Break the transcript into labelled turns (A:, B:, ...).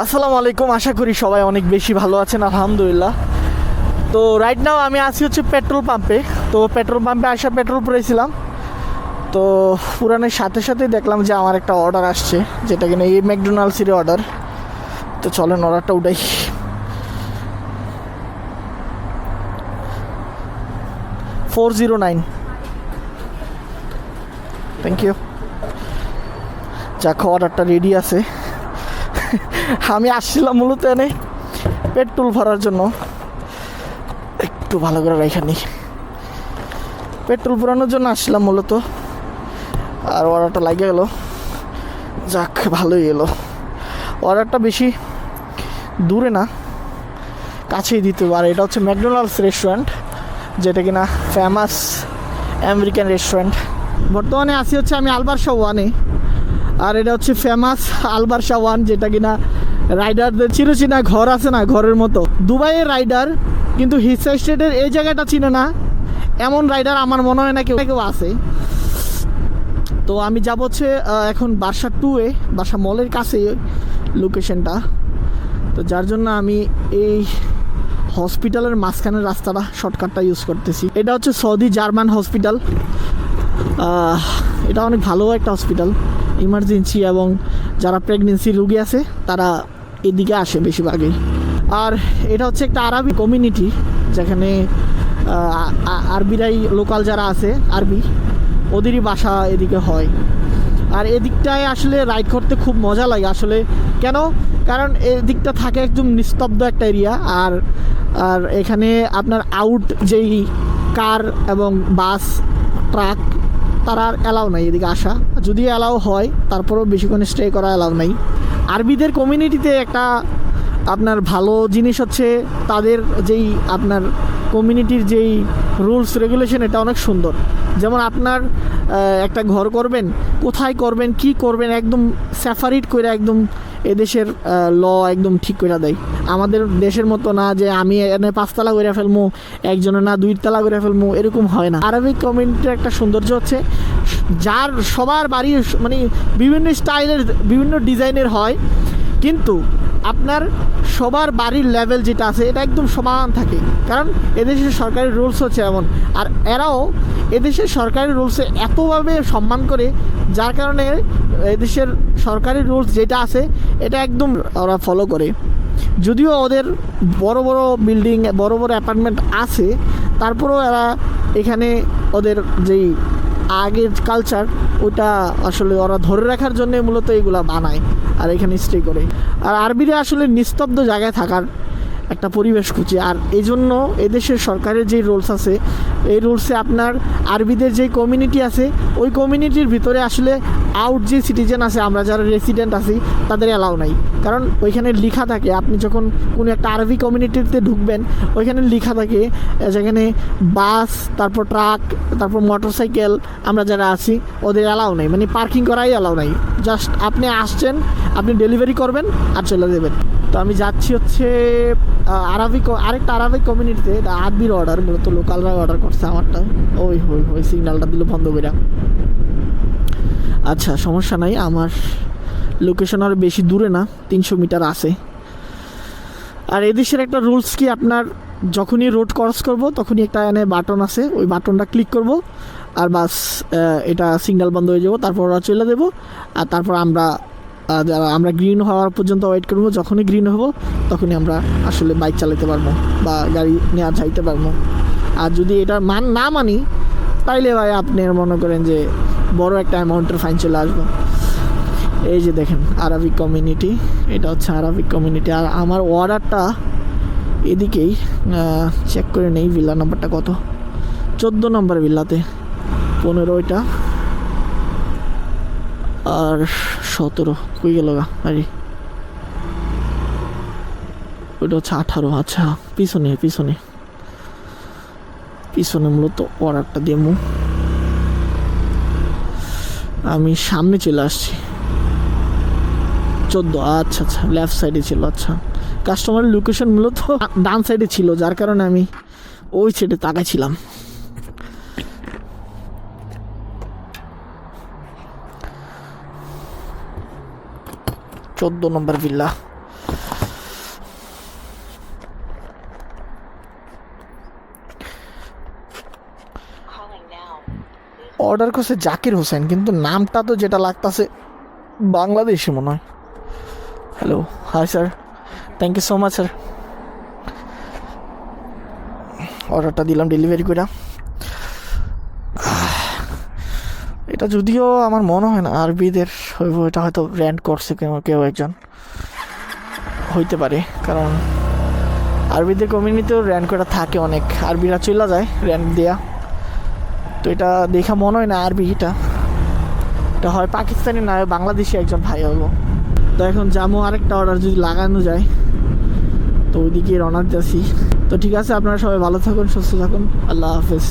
A: আসসালামু আলাইকুম, আশা করি সবাই অনেক বেশি ভালো আছেন, আলহামদুলিল্লাহ। তো রাইট নাও আমি আছি হচ্ছে পেট্রোল পাম্পে তো পেট্রোল পাম্পে আসা পেট্রোল পরেছিলাম তো পুরানের সাথে সাথেই দেখলাম যে আমার একটা অর্ডার আসছে, যেটা কিনা এই ম্যাকডোনাল্ডসের অর্ডার তো চলেন অর্ডারটা উঠাই। Four zero nine thank you যাক অর্ডারটা রেডি আছে। আমি আসছিলাম মূলত এনে পেট্রোল ভরার জন্য। একটু ভালো করে রেখে নিই পেট্রোল ভরানোর জন্য আসছিলাম মূলত। আর অর্ডারটা লাগে গেল। যাক, ভালোই এলো। অর্ডারটা বেশি দূরে না, কাছেই দিতে পারে এটা হচ্ছে ম্যাকডোনাল্ডস রেস্টুরেন্ট, যেটা কিনা ফেমাস আমেরিকান রেস্টুরেন্ট। বর্তমানে আসি হচ্ছে আমি আলবার আলবারশা ওয়ানে। আর এটা হচ্ছে ফেমাস আলবারশা ওয়ান যেটা কিনা রাইডারদের চিরচিনা ঘর আছে না, ঘরের মতো। দুবাইয়ের রাইডার, কিন্তু হিসা স্টেটের এই জায়গাটা চিনে না। এমন রাইডার আমার মনে হয় না কেউ কেউ আছে। তো আমি যাব হচ্ছে এখন বাসা টুয়ে বাসা মলের কাছে লোকেশনটা তো যার জন্য আমি এই হসপিটালের মাঝখানের রাস্তাটা শর্টকাটটা ইউজ করতেছি। এটা হচ্ছে সৌদি জার্মান হসপিটাল এটা অনেক ভালো একটা হসপিটাল ইমার্জেন্সি এবং যারা প্রেগনেন্সি রুগী আছে, তারা এদিকে আসে বেশিরভাগই। আর এটা হচ্ছে একটা আরবি কমিউনিটি যেখানে আরবিরাই লোকাল যারা আছে, আরবি, ওদেরই বাসা এদিকে হয়। আর এদিকটায় আসলে রাইড করতে খুব মজা লাগে আসলে। কেন? কারণ এদিকটা থাকে একদম নিস্তব্ধ একটা এরিয়া আর আর এখানে আপনার আউট যেই কার এবং বাস ট্রাক তারা আর অ্যালাউ নাই এদিকে আসা। যদি অ্যালাউ হয়, তারপরেও বেশিক্ষণ স্টে করা অ্যালাউ নাই। আরবিদের কমিউনিটিতে একটা আপনার ভালো জিনিস হচ্ছে, তাদের যেই আপনার কমিউনিটির যেই রুলস রেগুলেশন এটা অনেক সুন্দর। যেমন আপনার একটা ঘর করবেন, কোথায় করবেন, কি করবেন, একদম স্যাফারিট করে একদম এদেশের ল একদম ঠিক করে দেয়। আমাদের দেশের মতো না যে আমি এনে পাঁচতলা করে ফেলব একজনে না দুই দুইতলা করে ফেলব এরকম হয় না। আরবিক কমিউনিটির একটা সৌন্দর্য হচ্ছে, যার সবার বাড়ি মানে বিভিন্ন স্টাইলের, বিভিন্ন ডিজাইনের হয়, কিন্তু আপনার সবার বাড়ির লেভেল যেটা আছে, এটা একদম সমান থাকে। কারণ এদেশের সরকারি রুলস হচ্ছে এমন। আর এরাও এদেশের সরকারি রুলসে এতভাবে সম্মান করে, যার কারণে এদেশের সরকারি রুলস যেটা আছে, এটা একদম ওরা ফলো করে। যদিও ওদের বড় বড় বিল্ডিং বড় বড় অ্যাপার্টমেন্ট আছে, তারপরেও এরা এখানে ওদের যেই আগের কালচার ওটা আসলে ওরা ধরে রাখার জন্য মূলত এগুলা বানায় আর এখানে স্টে করে। আর আরবিরা আসলে নিস্তব্ধ জায়গায় থাকার একটা পরিবেশ খুঁজে। আর এই জন্য এদেশের সরকারের যে রুলস আছে, এই রুলসে আপনার আরবিদের যে কমিউনিটি আছে, ওই কমিউনিটির ভিতরে আসলে আউট যে সিটিজেন আছে, আমরা যারা রেসিডেন্ট আছি, তাদের অ্যালাউ নাই। কারণ ওইখানে লেখা থাকে, আপনি যখন কোনো একটা আরবি কমিউনিটিতে ঢুকবেন, ওইখানে লেখা থাকে যেখানে বাস তারপর ট্রাক তারপর মোটর সাইকেল আমরা যারা আছি, ওদের অ্যালাউ নাই। মানে পার্কিং করাই অ্যালাউ নাই। জাস্ট আপনি আসছেন, আপনি ডেলিভারি করবেন আর চলে দেবেন তো আমি যাচ্ছি হচ্ছে আরবি আরেকটা আরবিক কমিউনিটিতে এটা আরবির অর্ডার মূলত লোকালরা অর্ডার করছে আমারটা। ওই হই হই সিগন্যালটা দিল বন্ধ করে আচ্ছা সমস্যা নাই, আমার লোকেশন আর বেশি দূরে না, তিনশো মিটার আছে। আর এদেশের একটা রুলস কি, আপনার যখনই রোড ক্রস করব, তখনই একটা এনে বাটন আছে, ওই বাটনটা ক্লিক করব, আর বাস এটা সিগন্যাল বন্ধ হয়ে যাব, তারপর ওরা চলে দেবো আর তারপর আমরা যারা, আমরা গ্রিন হওয়ার পর্যন্ত ওয়েট করব, যখনই গ্রিন হব, তখনই আমরা আসলে বাইক চালাতে পারব, বা গাড়ি নেওয়া যাইতে পারব। আর যদি এটা মান, না মানি, তাইলে ভাই আপনি মনে করেন যে বড় একটা অ্যামাউন্টের ফাইন চলে আসব। এই যে দেখেন আরবিক কমিউনিটি এটা হচ্ছে আরবিক কমিউনিটি আর আমার অর্ডারটা এদিকেই চেক করে নেই ভিল্লা নাম্বারটা কত? চোদ্দ নম্বর ভিল্লাতে পনেরো ওইটা আর সতেরো, কই গেল গা? আরে। ওইটা হচ্ছে আঠারো আচ্ছা পিছনে পিছনে। পিছনে মূলত অর্ডারটা দিয়ে আমি সামনে চলে আসছি। চোদ্দ আচ্ছা আচ্ছা লেফট সাইডে ছিল আচ্ছা। কাস্টমারের লোকেশন মূলত ডান সাইডে ছিল, যার কারণে আমি ওই সাইডে তাকাইছিলাম। চোদ্দ নম্বর ভিল্লা অর্ডার করছে জাকির হোসেন, কিন্তু নামটা তো যেটা লাগতাছে বাংলাদেশি মনে হয়। Hello hi sir thank you so much sir অর্ডারটা দিলাম ডেলিভারি করে এটা যদিও আমার মনে হয় না, আরবিদের হইব, এটা হয়তো র্যান্ড করছে কেউ কেউ একজন। হইতে পারে, কারণ আরবিদের কমিউনিটিতেও র্যান্ড করা থাকে অনেক। আরবিরা চলে যায় র্যান্ড দেয়া। তো এটা দেখা মনে হয় না আরবি এটা। এটা হয় পাকিস্তানি না বাংলাদেশি একজন ভাই হব। তো এখন জামু আরেকটা অর্ডার যদি লাগানো যায়, তো ওইদিকে রওনা যাচ্ছি তো ঠিক আছে, আপনারা সবাই ভালো থাকুন, সুস্থ থাকুন। আল্লাহ হাফেজ।